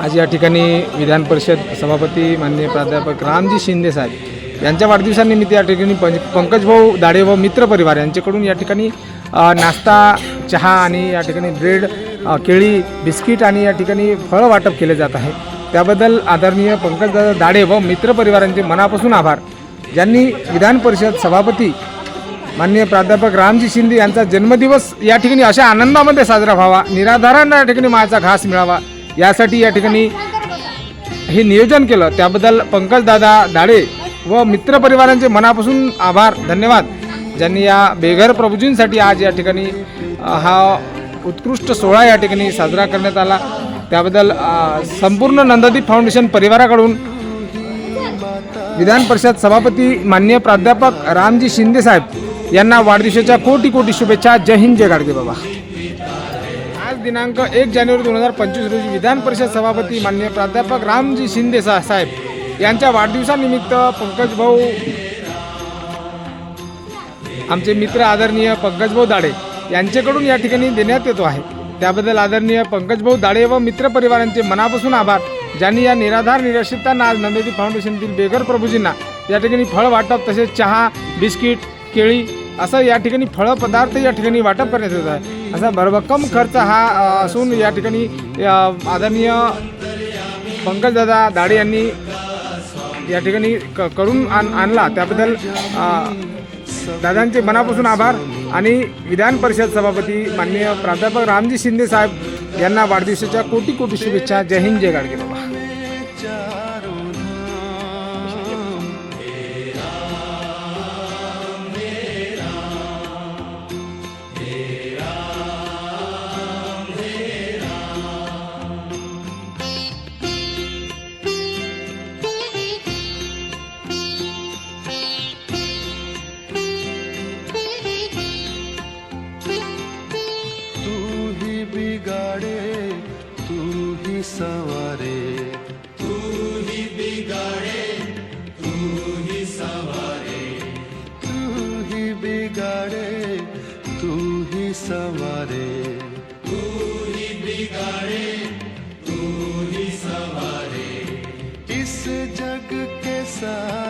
आज या ठिकाणी विधान परिषद सभापती माननीय प्राध्यापक रामजी शिंदे साहेब यांच्या वाढदिवसानिमित्त या ठिकाणी पंच पंकजभाऊ दाडे व मित्र परिवार यांच्याकडून या ठिकाणी नाश्ता चहा आणि या ठिकाणी ब्रेड केळी बिस्किट आणि या ठिकाणी फळं वाटप केले जात आहे. त्याबद्दल आदरणीय पंकजदादा दाडे व मित्र परिवारांचे मनापासून आभार. ज्यांनी विधान परिषद सभापती माननीय प्राध्यापक रामजी शिंदे यांचा जन्मदिवस या ठिकाणी अशा आनंदामध्ये साजरा व्हावा निराधारांना या ठिकाणी मायाचा घास मिळावा यासाठी या ठिकाणी हे नियोजन केलं. त्याबद्दल पंकजदादा दाडे व मित्रपरिवारांचे मनापासून आभार धन्यवाद. ज्यांनी या बेघर प्रभूजींसाठी आज या ठिकाणी हा उत्कृष्ट सोहळा या ठिकाणी साजरा करण्यात आला. त्याबद्दल संपूर्ण नंददीप फाउंडेशन परिवाराकडून विधान परिषद सभापती मान्य प्राध्यापक रामजी शिंदे साहेब यांना वाढदिवसाच्या कोटी कोटी शुभेच्छा. जय हिंद जय गाडगे बाबा. दिनांक एक जानेवारी दोन हजार पंचवीस रोजी विधान परिषद सभापती मान्य प्राध्यापक रामजी शिंदे साहेब यांच्या वाढदिवसानिमित्त पंकज भाऊ आमचे मित्र आदरणीय पंकजभाऊ दाडे यांच्याकडून या ठिकाणी देण्यात येतो आहे. त्याबद्दल आदरणीय पंकजभाऊ दाडे व मित्रपरिवारांचे मनापासून आभार ज्यांनी या निराधार निराश्रितांना आज नंदेती फाउंडेशनतील बेगर प्रभूजींना या ठिकाणी फळ वाटप तसेच चहा बिस्किट केळी असं या ठिकाणी फळं पदार्थ या ठिकाणी वाटप करण्यात येत आहे. असा भरभक्कम खर्च हा असून या ठिकाणी आदरणीय पंकजदादा दाडे यांनी या ठिकाणी क करून आण आणला. त्याबद्दल दादांचे मनापासून आभार आणि विधान परिषद सभापती माननीय प्राध्यापक रामजी शिंदे साहेब यांना वाढदिवसाच्या कोटी कोटी शुभेच्छा. जय हिंद जय गाडगे बाबा. बिगाडे तू ही संवारे। तू ही बिगाडे तू ही संवारे इस जग के सारे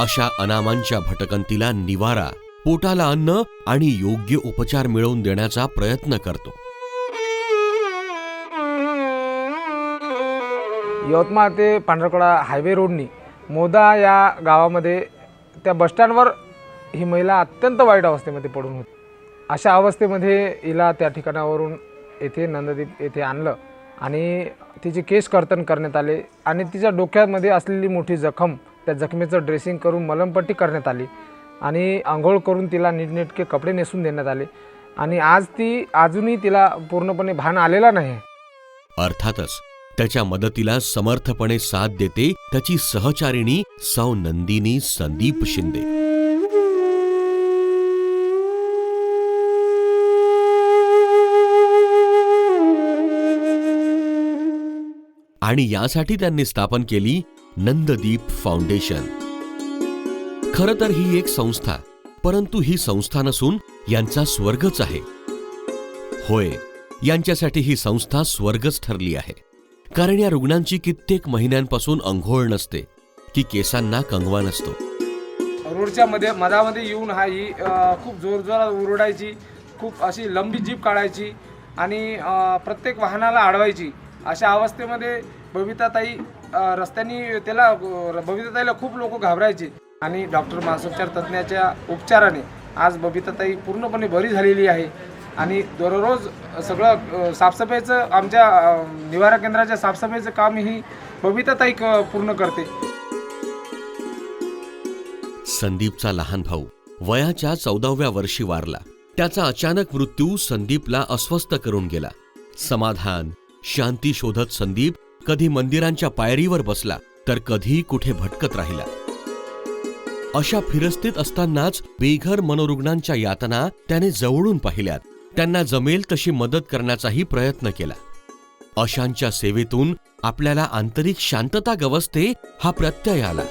अशा अनामांच्या भटकंतीला निवारा पोटाला अन्न आणि योग्य उपचार मिळवून देण्याचा प्रयत्न करतो. यवतमाळ ते पांढरकडा हायवे रोडनी मोदा या गावामध्ये त्या बसस्टँडवर ही महिला अत्यंत वाईट अवस्थेमध्ये पडून होती. अशा अवस्थेमध्ये हिला त्या ठिकाणावरून येथे नंददीप येथे आणलं आणि तिचे केस कर्तन करण्यात आले आणि तिच्या डोक्यामध्ये असलेली मोठी जखम त्या जखमेचं ड्रेसिंग करून मलमपट्टी करण्यात आली आणि आंघोळ करून तिला नीटनेटके कपडे नेसून देण्यात आले. आणि आज ती अजूनही तिला पूर्णपणे भान आलेला नाही. अर्थातच त्याच्या मदतीला समर्थपणे साथ देते त्याची सहचारिणी सौ नंदिनी संदीप शिंदे. आणि यासाठी त्यांनी स्थापन केली नंददीप फाउंडेशन. खर तर ही एक संस्था परंतु ही संस्था नसून यांचा स्वर्गच आहे. होय यांच्यासाठी ही संस्था स्वर्गच ठरली आहे. कारण या रुग्णांची कित्येक महिन्यांपासून अंघोळ नसते की केसांना कंगवा नसतो. रोडच्या मध्ये मधामध्ये येऊन हा ही खूप जोरजोरात ओरडायची खूप अशी लंबी जीप काढायची आणि प्रत्येक वाहनाला अडवायची अशा अवस्थेमध्ये बबिताताई रस्त्यानी त्याला बबिताताईला खूप लोक घाबरायचे. आणि डॉक्टर मानसोपचार तज्ज्ञाच्या उपचाराने आज बबिताताई पूर्णपणे बरी झालेली आहे. आणि दररोज सगळं साफसफाईचं आमच्या निवारा केंद्राच्या साफसफाईचं काम ही बबिताताई पूर्ण करते. संदीपचा लहान भाऊ वयाच्या चौदाव्या वर्षी वारला. त्याचा अचानक मृत्यू संदीपला अस्वस्थ करून गेला. समाधान शांती शोधत संदीप कधी मंदिरांच्या पायरीवर बसला तर कधी कुठे भटकत राहिला. अशा फिरस्तीत असतानाच बेघर मनोरुग्णांच्या यातना त्याने जवळून पाहिल्यात. त्यांना जमेल तशी मदत करण्याचाही प्रयत्न केला. अशांच्या सेवेतून आपल्याला आंतरिक शांतता गवसते हा प्रत्यय आला.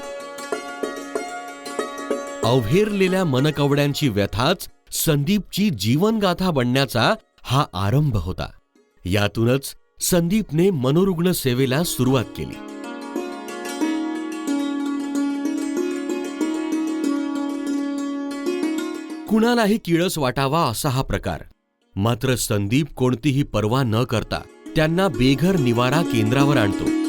अवहेरलेल्या मनकवड्यांची व्यथाच संदीपची जीवनगाथा बनण्याचा हा आरंभ होता. यातूनच संदीपने मनोरुग्ण सेवेला सुरुवात केली. कुणालाही किळस वाटावा असा हा प्रकार. मात्र संदीप कोणतीही पर्वा न करता त्यांना बेघर निवारा केंद्रावर आणतो.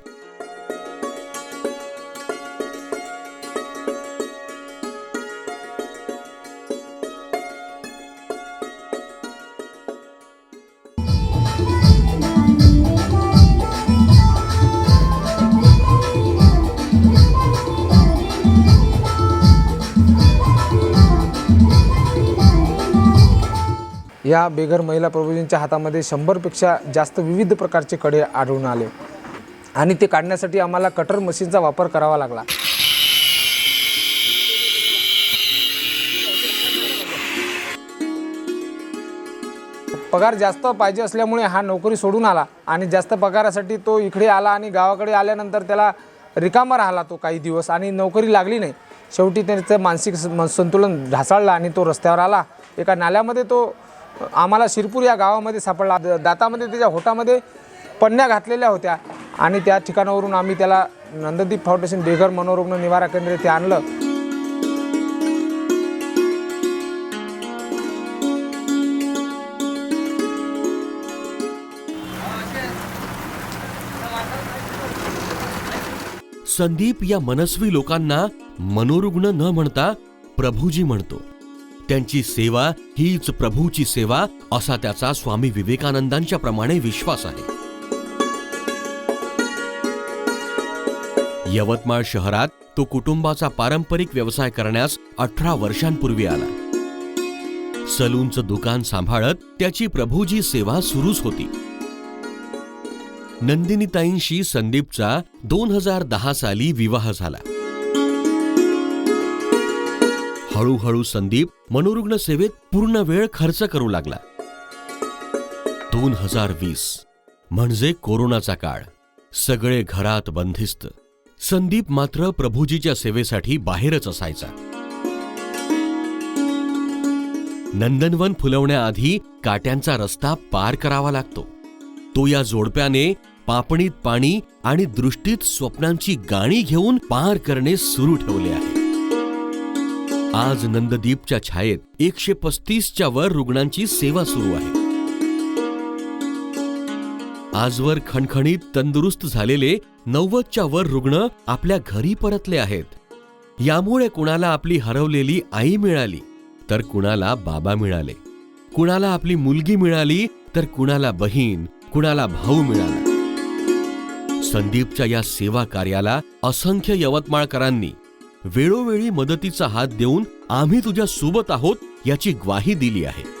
या बेघर महिला प्रभूजींच्या हातामध्ये शंभरपेक्षा जास्त विविध प्रकारचे कडे आढळून आले. आणि ते काढण्यासाठी आम्हाला कटर मशीनचा वापर करावा लागला. पगार जास्त पाहिजे असल्यामुळे हा नोकरी सोडून आला आणि जास्त पगारासाठी तो इकडे आला आणि गावाकडे आल्यानंतर त्याला रिकामा राहिला तो काही दिवस आणि नोकरी लागली नाही. शेवटी त्याचं मानसिक संतुलन ढासाळलं आणि तो रस्त्यावर आला. एका नाल्यामध्ये तो आम्हाला शिरपूर या गावामध्ये सापडला. द- दातामध्ये त्याच्या होटामध्ये पन्न्या घातलेल्या होत्या. आणि त्या ठिकाणावरून आम्ही त्याला नंददीप फाउंडेशन बेघर मनोरुग्ण निवारा केंद्र येथे आणलं. संदीप या मनस्वी लोकांना मनोरुग्ण न म्हणता प्रभूजी म्हणतो. त्यांची सेवा हीच प्रभूची सेवा असा त्याचा स्वामी विवेकानंदांच्या प्रमाणे विश्वास आहे. यवतमाळ शहरात तो कुटुंबाचा पारंपरिक व्यवसाय करण्यास अठरा वर्षांपूर्वी आला. सलूनचं दुकान सांभाळत त्याची प्रभूजी सेवा सुरूच होती. नंदिनीताईंशी संदीपचा दोन हजार दहा साली विवाह झाला. हळूहळू संदीप मनोरुग्ण सेवेत पूर्ण वेळ खर्च करू लागला. दोन हजार वीस म्हणजे कोरोनाचा काळ. सगळे घरात बंदिस्त. संदीप मात्र प्रभुजीच्या सेवेसाठी बाहेरच असायचा. नंदनवन फुलवण्याआधी काट्यांचा रस्ता पार करावा लागतो. तो या जोडप्याने पापणीत पाणी आणि दृष्टीत स्वप्नांची गाणी घेऊन पार करणे सुरू ठेवले आहे. आज नंददीपच्या छायेत एकशे पस्तीसच्या वर रुग्णांची सेवा सुरू आहे. आजवर खणखणीत तंदुरुस्त झालेले नव्वदच्या वर रुग्ण आपल्या घरी परतले आहेत. यामुळे कुणाला आपली हरवलेली आई मिळाली तर कुणाला बाबा मिळाले. कुणाला आपली मुलगी मिळाली तर कुणाला बहीण कुणाला भाऊ मिळाला. संदीपच्या या सेवा कार्याला असंख्य यवतमाळकरांनी वेळोवेळी मदतीचा हात देऊन आम्ही तुझ्या सोबत आहोत याची ग्वाही दिली आहे.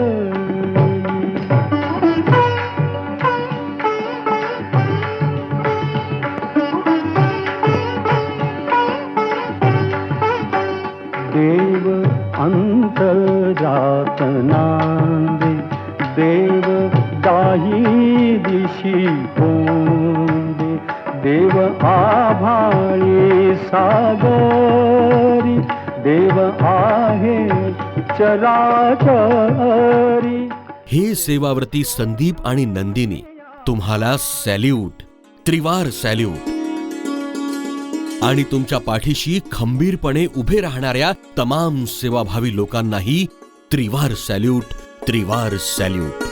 देव आहे चराचरी. हे सेवाव्रती संदीप आणि नंदिनी तुम्हाला सॅल्यूट त्रिवार सॅल्यूट. आणि तुमच्या पाठीशी खंबीरपणे उभे राहणाऱ्या तमाम सेवाभावी लोकांनाही त्रिवार सॅल्यूट त्रिवार सॅल्यूट.